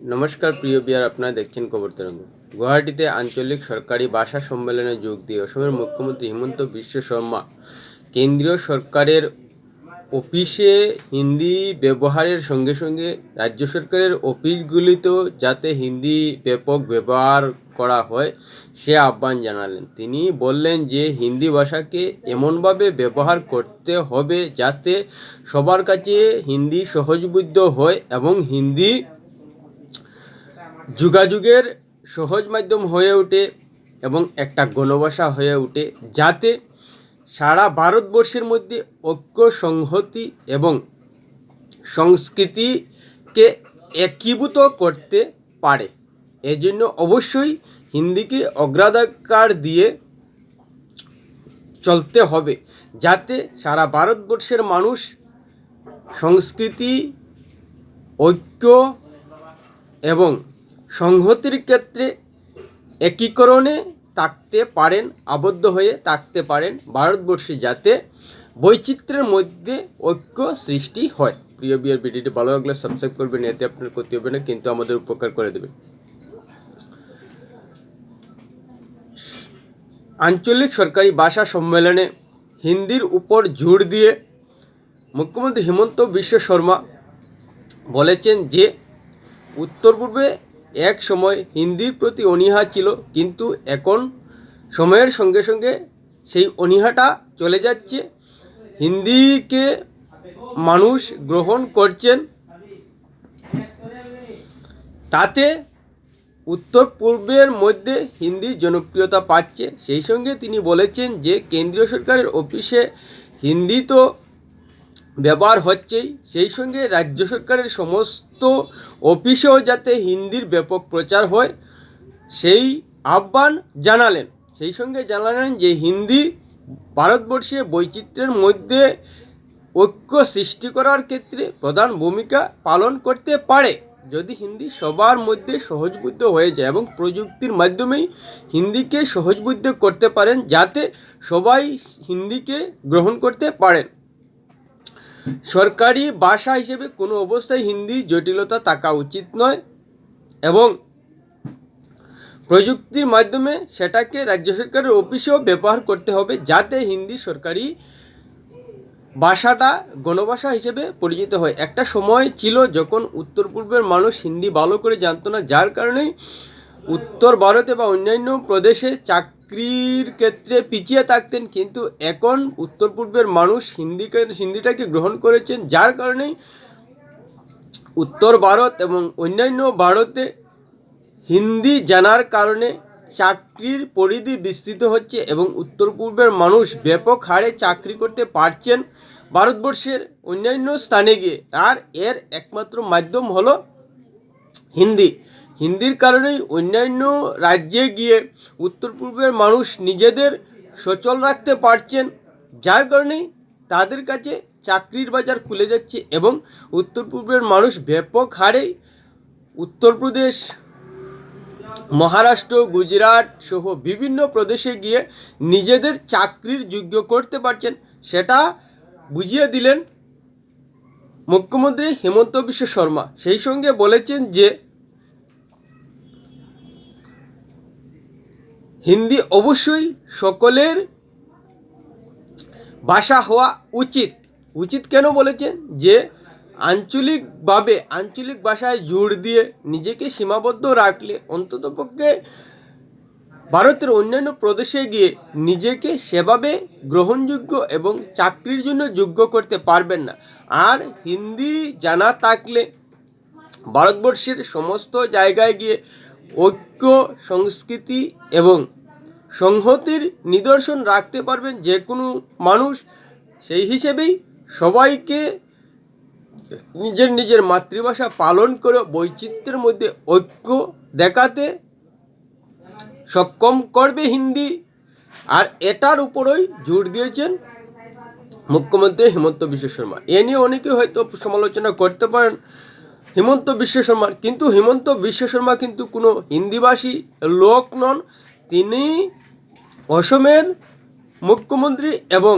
নমস্কার, প্রিয় বিয়ার, আপনারা দেখছেন খবর তরঙ্গ। গুয়াহাটিতে আঞ্চলিক সরকারি ভাষা সম্মেলনে যোগ দিয়ে অসমের মুখ্যমন্ত্রী হিমন্ত বিশ্ব শর্মা কেন্দ্রীয় সরকারের অফিসে হিন্দি ব্যবহারের সঙ্গে সঙ্গে রাজ্য সরকারের অফিসগুলিতেও যাতে হিন্দি ব্যাপক ব্যবহার করা হয়, সে আহ্বান জানালেন। তিনি বললেন যে, হিন্দি ভাষাকে এমনভাবে ব্যবহার করতে হবে যাতে সবার কাছে হিন্দি সহজবুদ্ধ হয় এবং হিন্দি যোগাযোগের সহজ মাধ্যম হয়ে ওঠে এবং একটা গণভাষা হয়ে ওঠে যাতে সারা ভারতবর্ষের মধ্যে ঐক্য, সংহতি এবং সংস্কৃতিকে একীভূত করতে পারে। এজন্য অবশ্যই হিন্দিকে অগ্রাধিকার দিয়ে চলতে হবে যাতে সারা ভারতবর্ষের মানুষ সংস্কৃতি, ঐক্য এবং সংহতির ক্ষেত্রে একীকরণে থাকতে পারেন, আবদ্ধ হয়ে থাকতে পারেন ভারতবর্ষে যাতে বৈচিত্র্যের মধ্যে ঐক্য সৃষ্টি হয়। প্রিয় বিয়ের ভিডিওটি ভালো লাগলে সাবস্ক্রাইব করবেন, এতে আপনার ক্ষতি হবে না, কিন্তু আমাদের উপকার করে দেবে। আঞ্চলিক সরকারি ভাষা সম্মেলনে হিন্দির উপর জোর দিয়ে মুখ্যমন্ত্রী হিমন্ত বিশ্ব শর্মা বলেছেন যে উত্তর পূর্বে এক সময় হিন্দির প্রতি অনীহা ছিল, কিন্তু এখন সময়ের সঙ্গে সঙ্গে সেই অনীহাটা চলে যাচ্ছে। হিন্দিকে মানুষ গ্রহণ করছেন। তাতে উত্তর পূর্বের মধ্যে হিন্দি জনপ্রিয়তা পাচ্ছে। সেই সঙ্গে তিনি বলেছেন যে, কেন্দ্রীয় সরকারের অফিসে হিন্দি তো ব্যবহার হচ্ছেই। সেই সঙ্গে রাজ্য সরকারের সমস্ত অফিসেও যাতে হিন্দির ব্যাপক প্রচার হয়, সেই আহ্বান জানালেন। সেই সঙ্গে জানালেন যে হিন্দি ভারতবর্ষে বৈচিত্র্যের মধ্যে ঐক্য সৃষ্টি করার ক্ষেত্রে প্রধান ভূমিকা পালন করতে পারে। যদি হিন্দি সবার মধ্যে সহজবুদ্ধ হয়ে যায় এবং প্রযুক্তির মাধ্যমেই হিন্দিকে সহজবুদ্ধ করতে পারেন, যাতে সবাই হিন্দিকে গ্রহণ করতে পারেন। সরকারি ভাষা হিসেবে কোনো অবস্থায় হিন্দি জটিলতা থাকা উচিত নয় এবং প্রযুক্তির মাধ্যমে সেটাকে রাজ্য সরকারের অফিসেও ব্যবহার করতে হবে যাতে হিন্দি সরকারি ভাষাটা গণভাষা হিসেবে পরিচিত হয়। একটা সময় ছিল যখন উত্তর পূর্বের মানুষ হিন্দি ভালো করে জানতো না, যার কারণেই উত্তর ভারতে বা অন্যান্য প্রদেশে চাকরির ক্ষেত্রে পিছিয়ে থাকতেন, কিন্তু এখন উত্তর পূর্বের মানুষ হিন্দিকে, হিন্দিটাকে গ্রহণ করেছেন, যার কারণেই উত্তর ভারত এবং অন্যান্য ভারতে হিন্দি জানার কারণে চাকরির পরিধি বিস্তৃত হচ্ছে এবং উত্তর পূর্বের মানুষ ব্যাপক হারে চাকরি করতে পারছেন ভারতবর্ষের অন্যান্য স্থানে গিয়ে। আর এর একমাত্র মাধ্যম হলো হিন্দি। হিন্দির কারণেই অন্যান্য রাজ্যে গিয়ে উত্তর পূর্বের মানুষ নিজেদের সচল রাখতে পারছেন, যার কারণেই তাদের কাছে চাকরির বাজার খুলে যাচ্ছে এবং উত্তর পূর্বের মানুষ ব্যাপক হারেই উত্তরপ্রদেশ, মহারাষ্ট্র, গুজরাট সহ বিভিন্ন প্রদেশে গিয়ে নিজেদের চাকরির যোগ্য করতে পারছেন। সেটা বুঝিয়ে দিলেন মুখ্যমন্ত্রী হেমন্ত বিশ্ব শর্মা। সেই সঙ্গে বলেছেন যে হিন্দি অবশ্যই সকলের ভাষা হওয়া উচিত। উচিত কেন বলেছেন? যে আঞ্চলিকভাবে, আঞ্চলিক ভাষায় জোর দিয়ে নিজেকে সীমাবদ্ধ রাখলে অন্ততপক্ষে ভারতের অন্যান্য প্রদেশে গিয়ে নিজেকে সেভাবে গ্রহণযোগ্য এবং চাকরির জন্য যোগ্য করতে পারবেন না। আর হিন্দি জানা থাকলে ভারতবর্ষের সমস্ত জায়গায় গিয়ে ঐক্য, সংস্কৃতি এবং সংহতির নিদর্শন রাখতে পারবেন যে কোনো মানুষ। সেই হিসেবেই সবাইকে নিজের নিজের মাতৃভাষা পালন করে বৈচিত্র্যের মধ্যে ঐক্য দেখাতে সক্ষম করবে হিন্দি। আর এটার উপরই জোর দিয়েছেন মুখ্যমন্ত্রী হিমন্ত বিশ্ব শর্মা। এ নিয়ে অনেকে হয়তো সমালোচনা করতে পারেন হিমন্ত বিশ্ব শর্মার। কিন্তু হিমন্ত বিশ্ব শর্মা কিন্তু কোনো হিন্দিভাষী লোক নন। তিনি অসমের মুখ্যমন্ত্রী এবং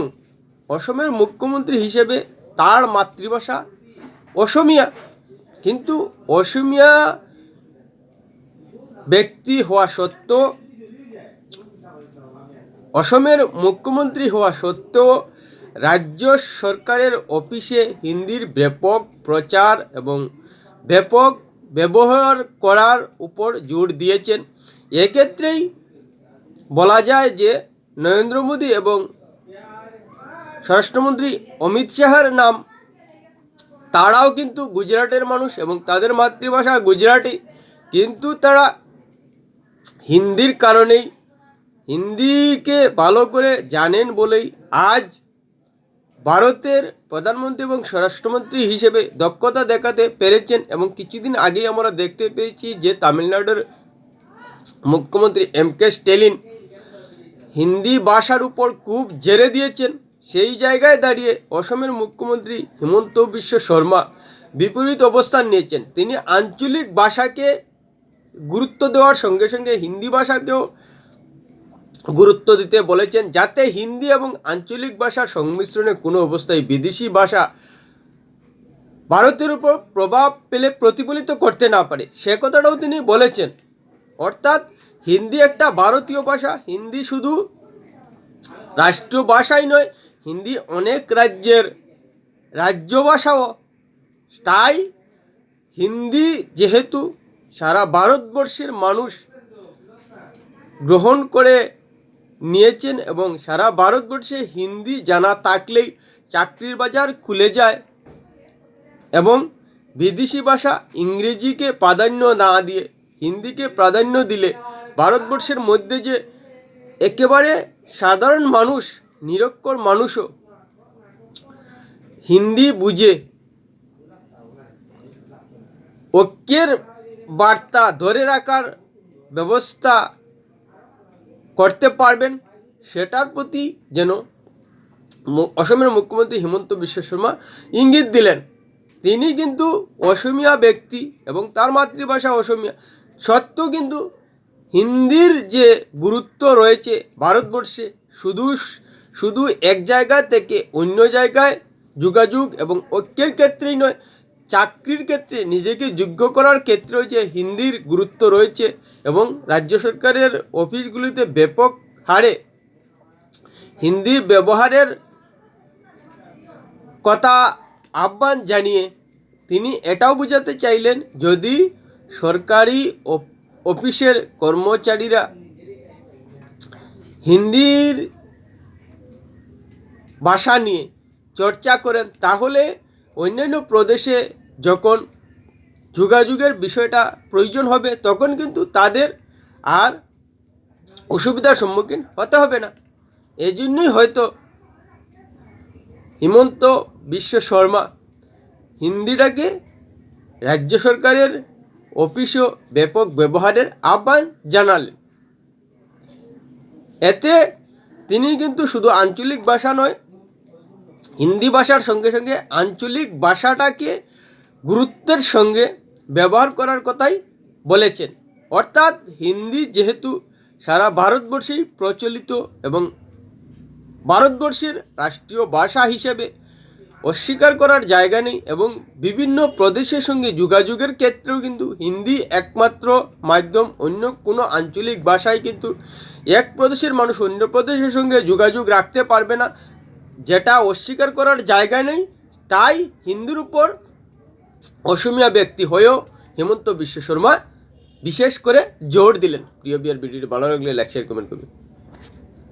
অসমের মুখ্যমন্ত্রী হিসেবে তার মাতৃভাষা অসমিয়া। কিন্তু অসমিয়া ব্যক্তি হওয়া সত্ত্বেও, অসমের মুখ্যমন্ত্রী হওয়া সত্ত্বেও রাজ্য সরকারের অফিসে হিন্দির ব্যাপক প্রচার এবং ব্যাপক ব্যবহার করার উপর জোর দিয়েছেন। এক্ষেত্রেই বলা যায় যে নরেন্দ্র মোদী এবং স্বরাষ্ট্রমন্ত্রী অমিত শাহের নাম, তারাও কিন্তু গুজরাটের মানুষ এবং তাদের মাতৃভাষা গুজরাটি। কিন্তু তারা হিন্দির কারণেই হিন্দিকে ভালো করে জানেন বলেই আজ ভারতের প্রধানমন্ত্রী এবং স্বরাষ্ট্রমন্ত্রী হিসেবে দক্ষতা দেখাতে পেরেছেন এবং কিছুদিন আগেই আমরা দেখতে পেয়েছি যে তামিলনাড়ুর মুখ্যমন্ত্রী এম কে স্টেলিন হিন্দি ভাষার উপর খুব জেরে দিয়েছেন। সেই জায়গায় দাঁড়িয়ে অসমের মুখ্যমন্ত্রী হিমন্ত বিশ্ব শর্মা বিপরীত অবস্থান নিয়েছেন। তিনি আঞ্চলিক ভাষাকে গুরুত্ব দেওয়ার সঙ্গে সঙ্গে হিন্দি ভাষাকেও গুরুত্ব দিতে বলেছেন, যাতে হিন্দি এবং আঞ্চলিক ভাষার সংমিশ্রণে কোনো অবস্থায় বিদেশি ভাষা ভারতের উপর প্রভাব পেলে প্রতিফলিত করতে না পারে। সে কথাটাও তিনি বলেছেন। অর্থাৎ হিন্দি একটা ভারতীয় ভাষা, হিন্দি শুধু রাষ্ট্রীয় ভাষাই নয়, হিন্দি অনেক রাজ্যের রাজ্য ভাষাও তাই হিন্দি যেহেতু সারা ভারতবর্ষের মানুষ গ্রহণ করে নিয়েছেন এবং সারা ভারতবর্ষে হিন্দি জানা থাকলেই চাকরির বাজার খুলে যায় এবং বিদেশি ভাষা ইংরেজিকে প্রাধান্য না দিয়ে হিন্দিকে প্রাধান্য দিলে ভারতবর্ষের মধ্যে যে একেবারে সাধারণ মানুষ, নিরক্ষর মানুষও হিন্দি বুঝে ঐক্যের বার্তা ধরে রাখার ব্যবস্থা করতে পারবেন, সেটার প্রতি যেন অসমের মুখ্যমন্ত্রী হিমন্ত বিশ্ব শর্মা ইঙ্গিত দিলেন। তিনি কিন্তু অসমিয়া ব্যক্তি এবং তার মাতৃভাষা অসমিয়া। সত্ত্বেও কিন্তু হিন্দির যে গুরুত্ব রয়েছে ভারতবর্ষে, শুধু শুধু এক জায়গা থেকে অন্য জায়গায় যোগাযোগ এবং ঐক্যের ক্ষেত্রেই নয়, চাকরির ক্ষেত্রে নিজেকে যোগ্য করার ক্ষেত্রেও যে হিন্দির গুরুত্ব রয়েছে এবং রাজ্য সরকারের অফিসগুলিতে ব্যাপক হারে হিন্দির ব্যবহারের কথা আহ্বান জানিয়ে তিনি এটাও বোঝাতে চাইলেন, যদি সরকারি অফ- অফিসের কর্মচারীরা হিন্দির ভাষা নিয়ে চর্চা করেন, তাহলে অন্যান্য প্রদেশে যখন যোগাযোগের বিষয়টা প্রয়োজন হবে, তখন কিন্তু তাদের আর অসুবিধার সম্মুখীন হতে হবে না। এই জন্যই হয়তো হিমন্ত বিশ্ব শর্মা হিন্দিটাকে রাজ্য সরকারের অফিসও ব্যাপক ব্যবহারের আহ্বান জানালেন। এতে তিনি কিন্তু শুধু আঞ্চলিক ভাষা নয়, হিন্দি ভাষার সঙ্গে সঙ্গে আঞ্চলিক ভাষাটাকে গুরুত্বের সঙ্গে ব্যবহার করার কথাই বলেছেন। অর্থাৎ হিন্দি যেহেতু সারা ভারতবর্ষেই প্রচলিত এবং ভারতবর্ষের রাষ্ট্রীয় ভাষা হিসেবে অস্বীকার করার জায়গা নেই এবং বিভিন্ন প্রদেশের সঙ্গে যোগাযোগের ক্ষেত্রেও কিন্তু হিন্দি একমাত্র মাধ্যম, অন্য কোনো আঞ্চলিক ভাষায় কিন্তু এক প্রদেশের মানুষ অন্য প্রদেশের সঙ্গে যোগাযোগ রাখতে পারবে না। যেটা অস্বীকার করার জায়গা নেই, তাই হিন্দুর উপর অসমীয়া ব্যক্তি হয়েও হেমন্ত বিশ্ব শর্মা বিশেষ করে জোর দিলেন। প্রিয় বিয়ার ভিডিওটি ভালো লাগলে লাইক শেয়ার কমেন্ট করবেন।